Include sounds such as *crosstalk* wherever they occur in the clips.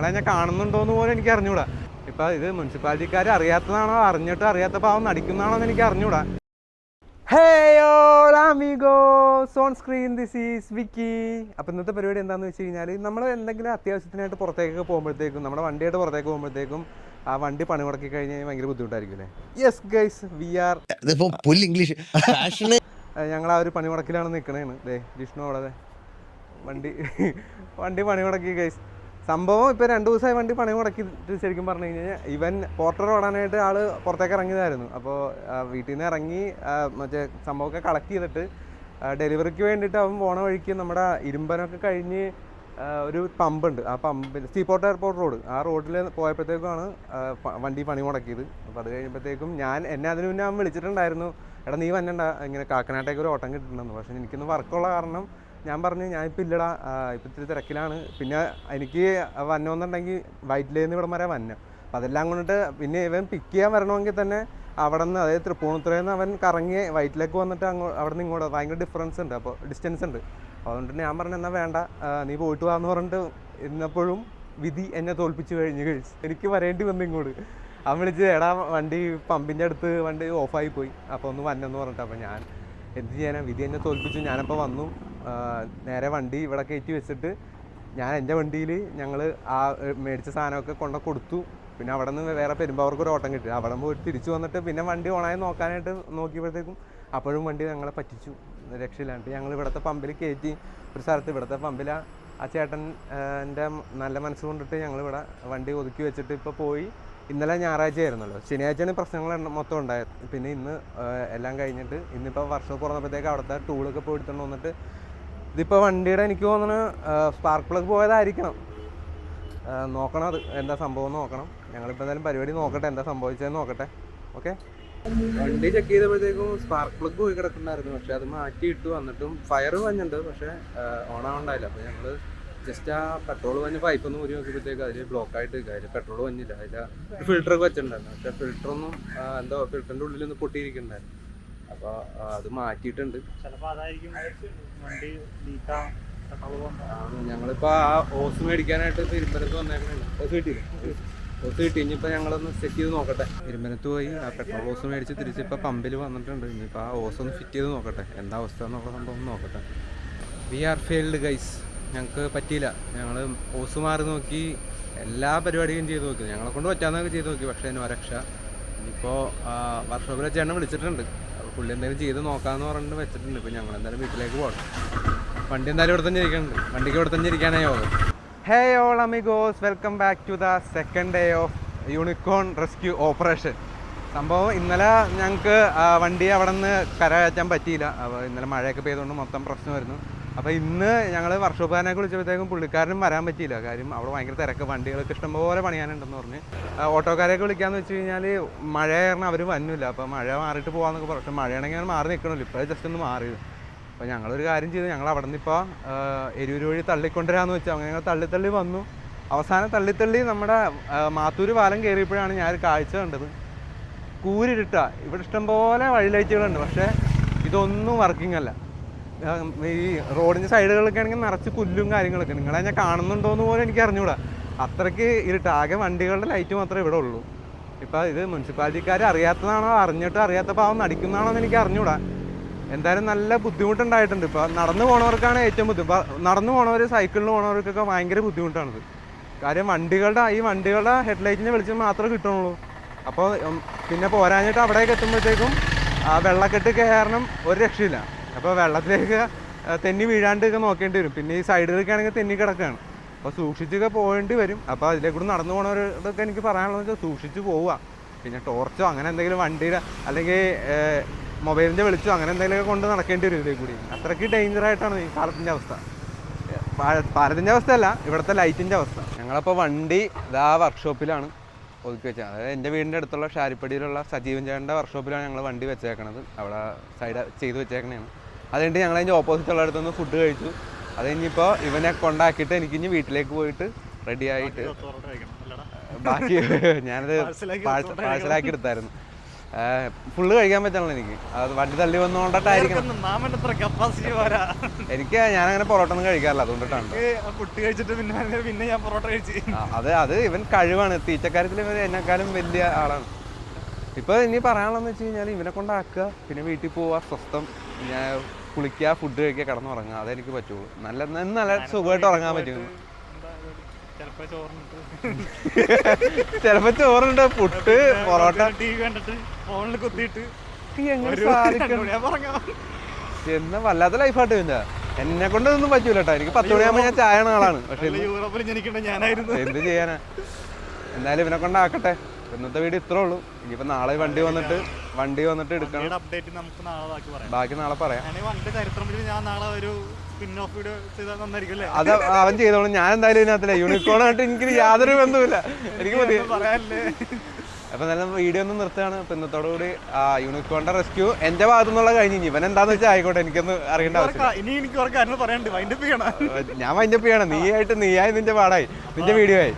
നിങ്ങളെ ഞാൻ കാണുന്നുണ്ടോയെന്ന് പോലും എനിക്ക് അറിഞ്ഞൂടാ. ഇപ്പൊ ഇത് മുനിസിപ്പാലിറ്റിക്കാർ അറിയാത്തതാണോ? അറിഞ്ഞിട്ട് അറിയാത്ത പാവം നടിക്കുന്നതാണോ എന്ന് എനിക്ക് അറിഞ്ഞൂടാ. ഹേയോ on screen this is Vicky. അപ്പോൾ ഇന്നത്തെ പരിപാടി എന്താണെന്ന് വെച്ച് കഴിഞ്ഞാൽ നമ്മൾ എന്തെങ്കിലും അത്യാവശ്യത്തിനായിട്ട് പുറത്തേക്കൊക്കെ പോകുമ്പോഴത്തേക്കും നമ്മുടെ വണ്ടിയായിട്ട് പുറത്തേക്ക് പോകുമ്പോഴത്തേക്കും ആ വണ്ടി പണി മുടക്കി കഴിഞ്ഞ് കഴിഞ്ഞാൽ ഭയങ്കര ബുദ്ധിമുട്ടായിരിക്കും അല്ലേ? Yes guys we are English ഞങ്ങൾ ആ ഒരു പണി മുടക്കിലാണ് നിൽക്കണേന്ന് ദേ വിഷ്ണു അവിടെ വണ്ടി വണ്ടി പണി മുടക്കി ഗൈസ് സംഭവം ഇപ്പോൾ രണ്ട് ദിവസമായി വണ്ടി പണി മുടക്കിയിട്ട് ശരിക്കും പറഞ്ഞു കഴിഞ്ഞാൽ ഇവൻ പോർട്ടർ ഓടാനായിട്ട് ആൾ പുറത്തേക്ക് ഇറങ്ങിയതായിരുന്നു. അപ്പോൾ വീട്ടിൽ നിന്ന് ഇറങ്ങി മറ്റേ സംഭവമൊക്കെ കളക്ട് ചെയ്തിട്ട് ഡെലിവറിക്ക് വേണ്ടിയിട്ട് അവൻ പോണ വഴിക്ക് നമ്മുടെ ഇരുമ്പനൊക്കെ കഴിഞ്ഞ് ഒരു പമ്പുണ്ട് ആ പമ്പിൽ സീപോർട്ട് എയർപോർട്ട് റോഡ് ആ റോഡിൽ പോയപ്പോഴത്തേക്കുമാണ് വണ്ടി പണി മുടക്കിയത്. അപ്പോൾ അത് കഴിയുമ്പോഴത്തേക്കും ഞാൻ എന്നെ അതിന് മുന്നേ അവൻ വിളിച്ചിട്ടുണ്ടായിരുന്നു. എടാ നീ വന്നണ്ട ഇങ്ങനെ കാക്കനാട്ടേക്ക് ഒരു ഓട്ടം കിട്ടുന്നുണ്ടെന്ന്. പക്ഷേ എനിക്കൊന്ന് വർക്കുള്ള കാരണം ഞാൻ പറഞ്ഞു ഞാൻ ഞാനിപ്പോൾ ഇല്ലടാ. ഇപ്പം ഇത്തിരി തിരക്കിലാണ്. പിന്നെ എനിക്ക് വന്നോന്നുണ്ടെങ്കിൽ വൈറ്റ് നിന്ന് ഇവിടെ വരെ വന്ന. അപ്പം അതെല്ലാം കൊണ്ടിട്ട് പിന്നെ ഇവൻ പിക്ക് ചെയ്യാൻ വരണമെങ്കിൽ തന്നെ അവിടെ നിന്ന് അതായത് തൃപ്പൂണിത്തുറയിൽ നിന്ന് അവൻ കറങ്ങി വൈറ്റിലേക്ക് വന്നിട്ട് അങ്ങോട്ട് അവിടെ നിന്ന് ഇങ്ങോട്ട് ഭയങ്കര ഡിഫറൻസ് ഉണ്ട്. അപ്പോൾ ഡിസ്റ്റൻസ് ഉണ്ട്. അതുകൊണ്ട് ഞാൻ പറഞ്ഞു എന്നാൽ വേണ്ട. നീ പോയിട്ട് വാന്ന് പറഞ്ഞിട്ട് ഇന്നപ്പോഴും വിധി എന്നെ തോൽപ്പിച്ച് കഴിഞ്ഞ് കഴിച്ചു. എനിക്ക് വരേണ്ടി വന്നു ഇങ്ങോട്ട്. അവൻ വിളിച്ച് എടാ വണ്ടി പമ്പിന്റെ അടുത്ത് വണ്ടി ഓഫായി പോയി. അപ്പോൾ ഒന്ന് വന്നെന്ന് പറഞ്ഞിട്ട് അപ്പോൾ ഞാൻ എന്ത് ചെയ്യാനാ? വിധി എന്നെ തോൽപ്പിച്ചു ഞാനപ്പോൾ വന്നു. നേരെ വണ്ടി ഇവിടെ കയറ്റി വെച്ചിട്ട് ഞാൻ എന്റെ വണ്ടിയിൽ ഞങ്ങൾ ആ മേടിച്ച സാധനമൊക്കെ കൊണ്ട കൊടുത്തു. പിന്നെ അവിടെ നിന്ന് വേറെ പെരുമ്പാവർക്ക് ഒരു ഓട്ടം കിട്ടി. അവിടെ പോയിട്ട് തിരിച്ചു വന്നിട്ട് പിന്നെ വണ്ടി ഓണായി നോക്കാനായിട്ട് നോക്കിയപ്പോഴത്തേക്കും അപ്പോഴും വണ്ടി ഞങ്ങളെ പറ്റിച്ചു. രക്ഷയില്ലാണ്ട് ഞങ്ങൾ ഇവിടുത്തെ പമ്പിൽ കയറ്റി ഒരു സ്ഥലത്ത് ഇവിടുത്തെ പമ്പിൽ ആ ചേട്ടൻ എന്റെ നല്ല മനസ്സുകൊണ്ടിട്ട് ഞങ്ങൾ ഇവിടെ വണ്ടി ഒതുക്കി വെച്ചിട്ട് ഇപ്പോൾ പോയി. ഇന്നലെ ഞായറാഴ്ച ആയിരുന്നല്ലോ ശനിയാഴ്ചയാണ് പ്രശ്നങ്ങൾ മൊത്തം ഉണ്ടായത്. പിന്നെ ഇന്ന് എല്ലാം കഴിഞ്ഞിട്ട് ഇന്നിപ്പോൾ വർഷം തുറന്നപ്പോഴത്തേക്ക് അവിടുത്തെ ടൂളൊക്കെ പോയി എടുത്തുകൊണ്ട് വന്നിട്ട് ഇതിപ്പോൾ വണ്ടിയുടെ എനിക്ക് തോന്നുന്നു സ്പാർക്ക് പ്ലഗ് പോയതായിരിക്കണം. നോക്കണം അത് എന്താ സംഭവം എന്ന് നോക്കണം. ഞങ്ങളിപ്പോൾ എന്തായാലും പരിപാടി നോക്കട്ടെ എന്താ സംഭവിച്ചതെന്ന് നോക്കട്ടെ. ഓക്കെ വണ്ടി ചെക്ക് ചെയ്തപ്പോഴത്തേക്കും സ്പാർക്ക് പ്ലഗ് പോയി കിടക്കുന്നുണ്ടായിരുന്നു. പക്ഷെ അത് മാറ്റി ഇട്ടു വന്നിട്ടും ഫയർ വന്നിട്ടുണ്ട്. പക്ഷെ ഓൺ ആവണ്ടായില്ല. അപ്പോൾ ഞങ്ങൾ ജസ്റ്റ് ആ പെട്രോൾ വന്ന് പൈപ്പ് ഒന്ന് ഊരി നോക്കിയപ്പോഴത്തേക്ക് അതിൽ ബ്ലോക്ക് ആയിട്ട് നിൽക്കുക അതിൽ പെട്രോൾ വന്നില്ല. അതിൽ ഫിൽറ്ററൊക്കെ വെച്ചിട്ടുണ്ടായിരുന്നു. പക്ഷെ ഫിൽറ്ററൊന്നും എന്തോ ഫിൽറ്ററിന്റെ ഉള്ളിൽ ഒന്ന് പൊട്ടിയിരിക്കുന്നുണ്ടായിരുന്നു അപ്പോൾ അത് മാറ്റിയിട്ടുണ്ട്. ഞങ്ങളിപ്പോ ആ ഓസ് മേടിക്കാനായിട്ട് തിരുമ്പനത്ത് വന്നേക്കണേ. ഓസ് കിട്ടിയില്ല? ഓസ് കിട്ടി. ഇനിയിപ്പോ ഞങ്ങളൊന്ന് സെറ്റ് ചെയ്ത് നോക്കട്ടെ. തിരുമ്പനത്ത് പോയി ആ പെട്രോൾ ഓസ് മേടിച്ച് തിരിച്ചിപ്പോ പമ്പിൽ വന്നിട്ടുണ്ട്. ഇനിയിപ്പോ ആ ഓസ് ഒന്ന് ഫിറ്റ് ചെയ്ത് നോക്കട്ടെ. എന്താ അവസ്ഥ എന്നുള്ള സംഭവം നോക്കട്ടെ. വി ആർ ഫെയിൽഡ് ഗൈസ് ഞങ്ങൾക്ക് പറ്റിയില്ല. ഞങ്ങൾ ഓസ് മാറി നോക്കി എല്ലാ പരിപാടിയും ചെയ്ത് നോക്കി. ഞങ്ങളെ കൊണ്ട് പറ്റാന്നൊക്കെ ചെയ്ത് നോക്കി. പക്ഷേ അതിന് ഒരക്ഷ ഇനിയിപ്പോൾ വർക്ക്ഷോപ്പിലെ ചേട്ടനെ വിളിച്ചിട്ടുണ്ട്. പുള്ളി എന്തെങ്കിലും ചെയ്ത് നോക്കാമെന്ന് പറഞ്ഞിട്ട് വെച്ചിട്ടുണ്ട്. ഇപ്പോൾ ഞങ്ങൾ എന്തായാലും വീട്ടിലേക്ക് പോകണം വണ്ടി എന്തായാലും ഇവിടെ തന്നെ ഇരിക്കുന്നുണ്ട് വണ്ടിക്ക് ഇവിടെ തന്നെ ഇരിക്കാനായി യോഗം hey all amigos welcome back to the second day of unicorn rescue operation. സംഭവം ഇന്നലെ ഞങ്ങൾക്ക് വണ്ടി അവിടെ നിന്ന് കരകയറ്റാൻ പറ്റിയില്ല. ഇന്നലെ മഴയൊക്കെ പെയ്തുകൊണ്ട് മൊത്തം പ്രശ്നമായിരുന്നു അപ്പോൾ ഇന്ന് ഞങ്ങൾ വർക്ക്ഷോപ്പുകാരനെ വിളിച്ചപ്പോഴത്തേക്കും പുള്ളിക്കാരനും വരാൻ പറ്റിയില്ല. കാര്യം അവിടെ ഭയങ്കര തിരക്ക് വണ്ടികളൊക്കെ ഇഷ്ടംപോലെ പണിയാനുണ്ടെന്ന് പറഞ്ഞ്. ഓട്ടോക്കാരെയൊക്കെ വിളിക്കാന്ന് വെച്ച് കഴിഞ്ഞാൽ മഴ കാരണം അവർ വന്നില്ല. അപ്പോൾ മഴ മാറിയിട്ട് പോകാമെന്നൊക്കെ പറഞ്ഞു. പക്ഷേ മഴയാണെങ്കിൽ മാറി നിൽക്കണമല്ലോ ഇപ്പോഴേ ജസ്റ്റ് ഒന്ന് മാറിയത്. അപ്പോൾ ഞങ്ങളൊരു കാര്യം ചെയ്തു. ഞങ്ങൾ അവിടെ നിന്ന് ഇപ്പോൾ എരൂര് വഴി തള്ളിക്കൊണ്ടുവരാമെന്ന് വെച്ചാൽ അങ്ങനെ ഞങ്ങൾ തള്ളി തള്ളി വന്നു. അവസാനം തള്ളി തള്ളി നമ്മുടെ മാത്തൂര് പാലം കയറിയപ്പോഴാണ് ഞാൻ കാഴ്ച കണ്ടത്. കൂരിരുട്ട. ഇവിടെ ഇഷ്ടംപോലെ വഴി ലൈറ്റുകളുണ്ട് പക്ഷേ ഇതൊന്നും വർക്കിംഗ് അല്ല. ഈ റോഡിന്റെ സൈഡുകളിലൊക്കെ ആണെങ്കിൽ നിറച്ച് പുല്ലും കാര്യങ്ങളൊക്കെ. നിങ്ങളെ ഞാൻ കാണുന്നുണ്ടോയെന്ന് പോലും എനിക്ക് അറിഞ്ഞുകൂടാ അത്രയ്ക്ക് ഇരുട്ട്. ആകെ വണ്ടികളുടെ ലൈറ്റ് മാത്രമേ ഇവിടെ ഉള്ളൂ. ഇപ്പം ഇത് മുനിസിപ്പാലിറ്റിക്കാർ അറിയാത്തതാണോ? അറിഞ്ഞിട്ട് അറിയാത്ത പാവം നടിക്കുന്നതാണോ എന്ന് എനിക്ക് അറിഞ്ഞുകൂടാ എന്തായാലും നല്ല ബുദ്ധിമുട്ടുണ്ടായിട്ടുണ്ട്. ഇപ്പോൾ നടന്നു പോണവർക്കാണ് ഏറ്റവും ബുദ്ധിമുട്ട് നടന്നു പോണവർ സൈക്കിളിൽ പോണവർക്കൊക്കെ ഭയങ്കര ബുദ്ധിമുട്ടാണിത്. കാര്യം വണ്ടികളുടെ ഈ വണ്ടികളുടെ ഹെഡ്ലൈറ്റിന്റെ വെളിച്ചം മാത്രമേ കിട്ടുള്ളൂ അപ്പോൾ പിന്നെ പോരാഞ്ഞിട്ട് അവിടേക്ക് എത്തുമ്പോഴത്തേക്കും ആ വെള്ളക്കെട്ട് കയറണം ഒരു രക്ഷയില്ല. അപ്പോൾ വെള്ളത്തിലേക്ക് തെന്നി വീഴാണ്ടൊക്കെ നോക്കേണ്ടി വരും. പിന്നെ ഈ സൈഡിലൊക്കെ ആണെങ്കിൽ തെന്നി കിടക്കുകയാണ് അപ്പോൾ സൂക്ഷിച്ചൊക്കെ പോകേണ്ടി വരും. അപ്പോൾ അതിലേക്കൂടെ നടന്നു പോണവരോടൊക്കെ എനിക്ക് പറയാനുള്ളത് വെച്ചാൽ സൂക്ഷിച്ച് പോവുക. പിന്നെ ടോർച്ചോ അങ്ങനെ എന്തെങ്കിലും വണ്ടിയുടെ അല്ലെങ്കിൽ മൊബൈലിന്റെ വെളിച്ചോ അങ്ങനെ എന്തെങ്കിലുമൊക്കെ കൊണ്ട് നടക്കേണ്ടി വരും ഇതിൽ കൂടി. അത്രയ്ക്ക് ഡേഞ്ചർ ആയിട്ടാണ് ഈ പാലത്തിന്റെ അവസ്ഥ. പാലത്തിന്റെ അവസ്ഥയല്ല ഇവിടുത്തെ ലൈറ്റിന്റെ അവസ്ഥ. ഞങ്ങളപ്പോൾ വണ്ടി ഇതാ വർക്ക്ഷോപ്പിലാണ് ഒതുക്കി വെച്ചത് അതായത് എന്റെ വീടിന്റെ അടുത്തുള്ള ഷാരിപ്പടിയിലുള്ള സജീവൻ ചേട്ടന്റെ വർക്ക്ഷോപ്പിലാണ് ഞങ്ങൾ വണ്ടി വെച്ചേക്കണത്. അവിടെ സൈഡ് ചെയ്ത് വെച്ചേക്കണേണ്. അതുകൊണ്ട് ഞങ്ങൾ അതിന്റെ ഓപ്പോസിറ്റ് ഉള്ള അടുത്തുനിന്ന് ഫുഡ് കഴിച്ചു. അത് കഴിഞ്ഞിപ്പോൾ ഇവനെ കൊണ്ടാക്കിയിട്ട് എനിക്കിനി വീട്ടിലേക്ക് പോയിട്ട് റെഡി ആയിട്ട് ബാക്കി ഞാനത് *laughs* പാഴ്സലാക്കി എടുത്തായിരുന്നു. ഫുള്ള് കഴിക്കാൻ പറ്റണല്ലോ എനിക്ക്. അത് വണ്ടി തള്ളി പോരാ. എനിക്ക് ഞാൻ അങ്ങനെ പൊറോട്ട ഒന്നും കഴിക്കാറില്ല അതുകൊണ്ടിട്ടാണ് പുട്ട് കഴിച്ചിട്ട് പിന്നെ പിന്നെ ഞാൻ പൊറോട്ട കഴിച്ചു. അത് അത് ഇവൻ കഴിവാണ്. തീറ്റക്കാര്യത്തിൽ ഇവൻ എന്നെക്കാളും വലിയ ആളാണ്. ഇപ്പൊ ഇനി പറയാനുള്ളതെന്ന് വെച്ച് കഴിഞ്ഞാൽ ഇവനെ കൊണ്ടാക്കുക പിന്നെ വീട്ടിൽ പോവാ സ്വസ്ഥം ഞാൻ കുളിക്കുക ഫുഡ് കഴിക്കുക കിടന്നുറങ്ങുക. അതെനിക്ക് പറ്റുള്ളൂ. നല്ല നല്ല സുഖമായിട്ട് ഉറങ്ങാൻ പറ്റും. ചിലപ്പോ ചോറുണ്ട് *laughs* പുട്ട് പൊറോട്ട. ടി വി കണ്ടിട്ട് ഫോണിൽ കുത്തിയിട്ട്. എന്ന വല്ലാത്ത ലൈഫായിട്ട് പിന്നെ എന്നെ കൊണ്ട് ഒന്നും പറ്റൂല കേട്ടോ എനിക്ക് പത്ത് മണിയാകുമ്പോ ഞാൻ ചായണ ആളാണ്. പക്ഷെ യൂറോപ്പിൽ ജനിക്കണ്ട ഞാനായിരുന്നു. എന്ത് ചെയ്യാനാ? എന്തായാലും ഇവനെ കൊണ്ടാക്കട്ടെ. ഇന്നത്തെ വീട് ഇത്രേ ഉള്ളൂ. ഇനിയിപ്പോ നാളെ വണ്ടി വന്നിട്ട് വണ്ടി വന്നിട്ട് എടുക്കണം. അപ്ഡേറ്റ് നമുക്ക് നാളെ ബാക്കി പറയാം. ബാക്കി നാളെ പറയാം. വണ്ടി ചരിത്രം ഞാൻ നാളെ ഒരു അത് അവൻ ചെയ്തോളും. ഞാൻ എന്തായാലും ഇതിനകത്തില്ല യൂണിക്കോൺ ആയിട്ട് എനിക്ക് യാതൊരു ബന്ധവുമില്ല. എനിക്ക് പറയാനല്ലേ? അപ്പൊ നല്ല വീഡിയോ ഒന്ന് നിർത്തുകയാണ്. അപ്പൊ ഇന്നത്തോടുകൂടി ആ യൂണിക്കോണിന്റെ റെസ്ക്യൂ എന്റെ ഭാഗത്തു നിന്നുള്ള കഴിഞ്ഞു ഇവൻ എന്താന്ന് വെച്ചാൽ ആയിക്കോട്ടെ എനിക്കൊന്ന് അറിയേണ്ട ആവശ്യം ഞാൻ വൈൻഡപ്പ് ചെയ്യണം. നീ ആയിട്ട് നീയായി നിന്റെ പാടായി. നിന്റെ വീഡിയോ ആയി.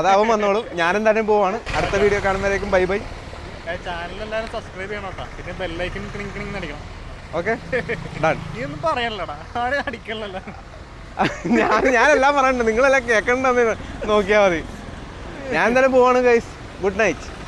അതാവും വന്നോളും. ഞാൻ എന്തായാലും പോവാണ്. അടുത്ത വീഡിയോ കാണുന്നവരേക്കും ബൈ ബൈ ചാനൽ എല്ലാവരും സബ്സ്ക്രൈബ് ചെയ്യണം കേട്ടോ. പിന്നെ ബെല്ലൈക്കൻ ക്ലിങ് ക്ലിങ് അടിക്കണം. ഓക്കെ പറയണല്ലോടാ ആരെ അടിക്കണല്ലോ ഞാൻ ഞാനെല്ലാം പറയണ്ട. നിങ്ങളെല്ലാം കേൾക്കണ്ടെന്ന് നോക്കിയാൽ മതി. ഞാൻ എന്തായാലും പോവാണ് ഗൈസ് ഗുഡ് നൈറ്റ്